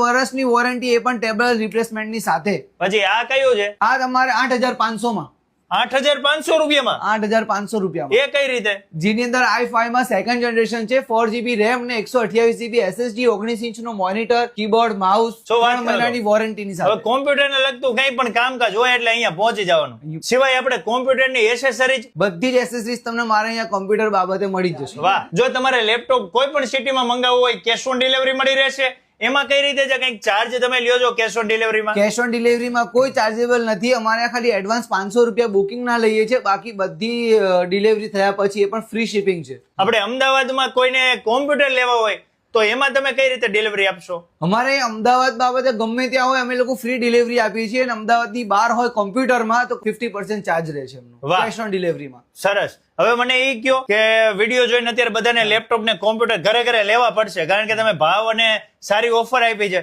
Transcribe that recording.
વર્ષની વોરંટી એ પણ ટેબલ રિપ્લેસમેન્ટની સાથે. પછી આ કયો છે? આ તમારે આઠ હજાર પાંચસો માં આઠ હજાર પાંચસો રૂપિયામાં? આઠ હજાર પાંચસો રૂપિયામાં. એ કઈ રીતે? જેની અંદર આઈ ફાઈવમાં સેકન્ડ જનરેશન છે ફોર જીબી રેમ ને એકસો અઠ્યાવીસ જીબી એસએસડી ઓગણીસ ઇંચ નો મોનિટર કીબોર્ડ માઉસ ત્રણ મહિનાની વોરંટીની ની સાથે. કોમ્પ્યુટર ને લગતું કઈ પણ કામકાજ હોય એટલે અહીંયા પહોંચી જવાનું. સિવાય આપણે કોમ્પ્યુટરની એસેસરીઝ બધી જ એસેસરીઝ તમને મારે અહીંયા કોમ્પ્યુટર બાબતે મળી જશે. વાહ. જો તમારે લેપટોપ કોઈ પણ સિટીમાં મંગાવવું હોય કેશ ઓન ડિલિવરી મળી રહેશે એમાં કઈ રીતે છે? કંઈક ચાર્જ તમે લ્યો છો કેશ ઓન ડિલિવરીમાં કેશ ઓન ડિલિવરીમાં કોઈ ચાર્જેબલ નથી. અમારે ખાલી એડવાન્સ પાંચસો રૂપિયા બુકિંગ ના લઈએ છીએ. બાકી બધી ડિલિવરી થયા પછી એ પણ ફ્રી શિપિંગ છે. આપણે અમદાવાદમાં કોઈને કોમ્પ્યુટર લેવા હોય તો એમાં તમે કઈ રીતે ડિલિવરી આપશો? અમારે અમદાવાદ બાબતે ગમે ત્યાં હોય અમે લોકો ફ્રી ડિલિવરી આપીએ છીએ અને અમદાવાદની બહાર હોય કોમ્પ્યુટરમાં તો ફિફ્ટી પર્સન્ટ ચાર્જ રહે છે એમનો કેશ ઓન ડિલિવરીમાં સરસ. હવે મને એ કહો કે વીડિયો જોઈને અત્યારે બધાને લેપટોપ ને કોમ્પ્યુટર ઘરે ઘરે લેવા પડશે કારણ કે તમે ભાવ અને સારી ઓફર આપી છે.